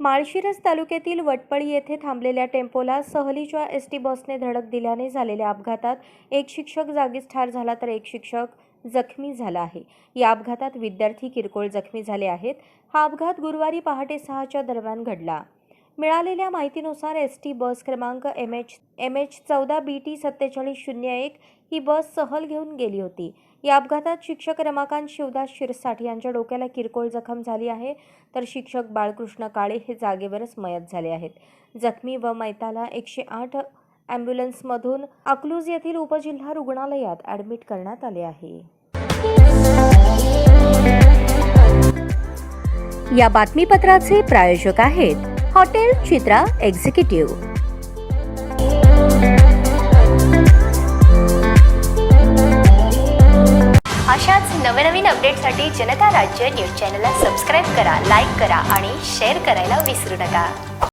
माळशिरस तालुक्यातील वटपळी येथे थांबलेल्या टेम्पोला सहलीच्या एस टी बसने धडक दिल्याने झालेल्या अपघातात एक शिक्षक जागीच ठार झाला तर एक शिक्षक जखमी झाला आहे. या अपघातात विद्यार्थी किरकोळ जखमी झाले आहेत. हा अपघात गुरुवारी पहाटे सहाच्या दरम्यान घडला. मिळालेल्या माहितीनुसार एस टी बस क्रमांक एम एच एम एच चौदा बी टी सत्तेचाळीस शून्य एक ही बस सहल घेऊन गेली होती. या अपघातात शिक्षक रमाकांत शिवदास शिरसाट यांच्या डोक्याला किरकोळ जखम झाली आहे. तर शिक्षक बाळकृष्ण काळे हे जागेवरच मयत झाले आहेत. जखमी व मैताला एकशे आठ ॲम्ब्युलन्समधून अकलूज येथील उपजिल्हा रुग्णालयात ॲडमिट करण्यात आले आहे. या बातमीपत्राचे प्रायोजक आहेत हॉटेल चित्रा एक्झिक्युटिव्ह. अशाच नवनवीन अपडेटसाठी जनता राज्य न्यूज चॅनलला सबस्क्राईब करा लाईक करा आणि शेअर करायला विसरू नका.